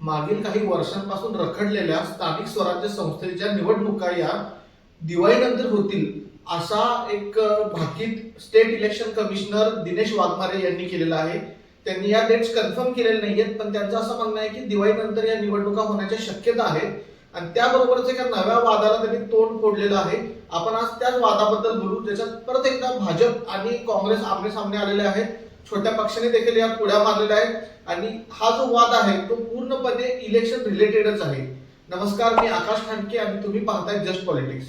मागील काही वर्षांपासून रखडलेल्या स्थानिक स्वराज्य संस्थेच्या निवडणुका या दिवाळीनंतर होतील असा एक भाकीत state election commissioner Dinesh Waghmare यांनी केलेला आहे. त्यांनी या डेट्स कन्फर्म केलेल्या आहेत पण त्यांचं असं म्हणणं आहे की दिवाळीनंतर या निवडणुका होण्याच्या शक्यता आहेत आणि त्याबरोबरच एका नव्या वादाला त्यांनी तोंड फोडलेलं आहे. आपण आज त्याच वादाबद्दल बोलू ज्याच्यात परत एकदा भाजप आणि काँग्रेस आमने सामने आलेले आहेत. छोट्या पक्षाने देखील यात पुढ्या मारलेल्या आहेत. आणि हा जो वाद आहे तो पूर्णपणे इलेक्शन रिलेटेडच आहे. नमस्कार मी आकाश खांडके आणि तुम्ही पाहताय जस्ट पॉलिटिक्स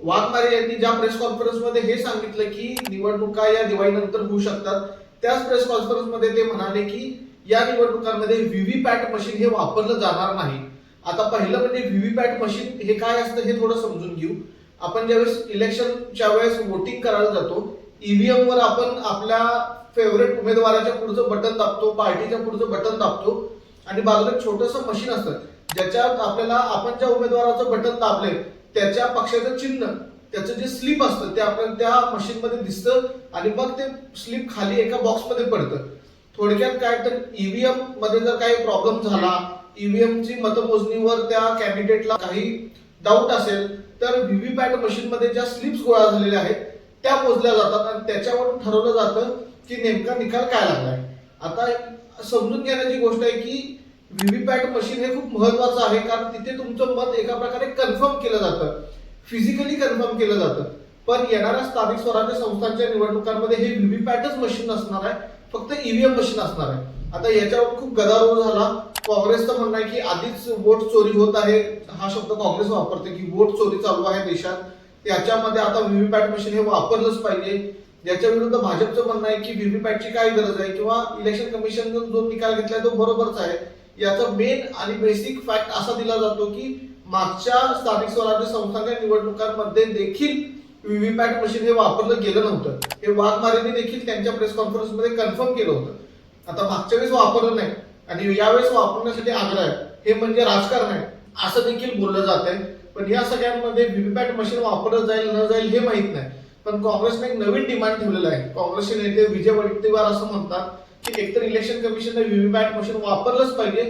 वाघमारे यांनी ज्या प्रेस कॉन्फरन्समध्ये हे सांगितलं की निवडणुका या दिवाळीनंतर होऊ शकतात त्याच प्रेस कॉन्फरन्समध्ये ते म्हणाले की या निवडणुकांमध्ये व्हीव्हीपॅट मशीन हे वापरलं जाणार नाही. आता पहिलं म्हणजे व्हीव्हीपॅट मशीन हे काय असतं हे थोडं समजून घेऊ. आपण ज्यावेळेस इलेक्शनच्या वेळेस वोटिंग करायला जातो ईव्हीएम वर आपण आपल्या फेवरेट उमेदवाराच्या पुढचं बटन दाबतो पार्टीच्या पुढचं बटन दाबतो. आणि बाजूला एक छोटंसं मशीन असतं. ज्याच्यात आपल्याला आपण ज्या उमेदवाराचं बटन दाबले त्याच्या पक्षाचं चिन्ह त्याचं जे स्लिप असतं ते आपल्याला त्या मशीनमध्ये दिसतं आणि मग ते स्लिप खाली एका बॉक्समध्ये पडतं. थोडक्यात काय तर ईव्हीएममध्ये जर काही प्रॉब्लेम झाला ईव्हीएम ची मतमोजणीवर त्या कॅन्डिडेटला काही डाऊट असेल तर व्हीव्हीपॅट मशीनमध्ये ज्या स्लिप्स गोळा झालेल्या आहेत त्या मोजल्या जातात आणि त्याच्यावरून ठरवलं जातं की नेमका निकाल काय लागलाय. आता समजून घेण्याची गोष्ट आहे की व्हीव्हीपॅट मशीन हे खूप महत्वाचं आहे कारण तिथे तुमचं मत एका प्रकारे कन्फर्म केलं जातं. फिजिकली कन्फर्म केलं जातं. पण येणाऱ्या स्थानिक स्वराज्य संस्थांच्या निवडणुकांमध्ये हे व्हीव्हीपॅटच मशीन असणार आहे फक्त ईव्हीएम मशीन असणार आहे. आता याच्यावर खूप गदारोळ झाला. काँग्रेसचं म्हणणं आहे की आधीच वोट चोरी होत आहे. हा शब्द काँग्रेस वापरते की वोट चोरी चालू आहे देशात. याच्यामध्ये आता व्हीव्हीपॅट मशीन हे वापरलंच पाहिजे. याच्या विरुद्ध भाजपचं म्हणणं आहे की व्हीव्हीपॅटची काय गरज आहे किंवा इलेक्शन कमिशन जो निकाल घेतलाय तो बरोबरच आहे. याचा मेन आणि बेसिक फॅक्ट असा दिला जातो की मागच्या स्थानिक स्वराज्य संस्थांच्या निवडणुकांमध्ये देखील व्हीव्हीपॅट मशीन हे वापरलं गेलं नव्हतं. हे वाघमारेने देखील त्यांच्या प्रेस कॉन्फरन्समध्ये कन्फर्म केलं होतं. आता मागच्या वेळेस वापरलं नाही आणि यावेळेस वापरण्यासाठी आग्रह आहे. हे म्हणजे राजकारण आहे. असं देखील बोललं जात आहे पण या सगळ्यांमध्ये व्हीव्हीपॅट मशीन वापरलं जाईल न जाईल हे माहीत नाही. पण काँग्रेसने एक नवीन डिमांड ठेवलेला आहे. काँग्रेसचे नेते विजय वडेट्टीवार असं म्हणतात की एकतर इलेक्शन कमिशनने व्हीव्हीपॅट मशीन वापरलंच पाहिजे.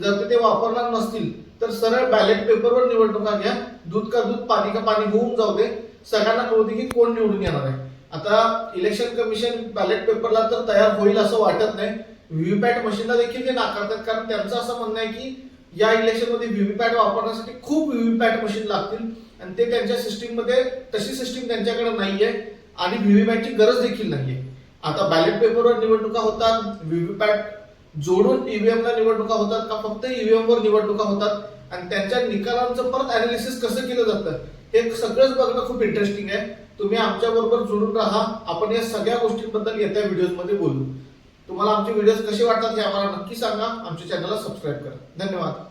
जर ते ते वापरणार नसतील तर सरळ बॅलेट पेपरवर निवडणुका घ्या. दूध का दूध पाणी का पाणी होऊन जाऊ दे. सगळ्यांना कळू दे की कोण निवडून येणार आहे. आता इलेक्शन कमिशन बॅलेट पेपरला तर तयार होईल असं वाटत नाही. व्हीव्हीपॅट मशीनला देखील ते नाकारतात कारण त्यांचं असं म्हणणं आहे की या इलेक्शनमध्ये व्हीव्हीपॅट वापरण्यासाठी खूप व्हीव्हीपॅट मशीन लागतील. आणि ते त्यांच्या सिस्टीममध्ये तशी सिस्टीम त्यांच्याकडे नाहीये आणि व्हीव्हीपॅटची गरज देखील नाहीये. आता बॅलेट पेपरवर निवडणुका होतात व्हीव्हीपॅट जोडून ईव्हीएम ला निवडणुका होतात का फक्त ईव्हीएम वर निवडणुका होतात? आणि त्यांच्या निकालांचं परत अनालिसिस कसं केलं जातं? हे सगळंच बघणं खूप इंटरेस्टिंग आहे. तुम्ही आमच्या बरोबर जोडून राहा. आपण या सगळ्या गोष्टींबद्दल येत्या व्हिडिओजमध्ये बोलू. तुम्हाला आमचे व्हिडिओज कसे वाटतात हे आम्हाला नक्की सांगा. आमच्या चॅनलला सबस्क्राईब करा. धन्यवाद.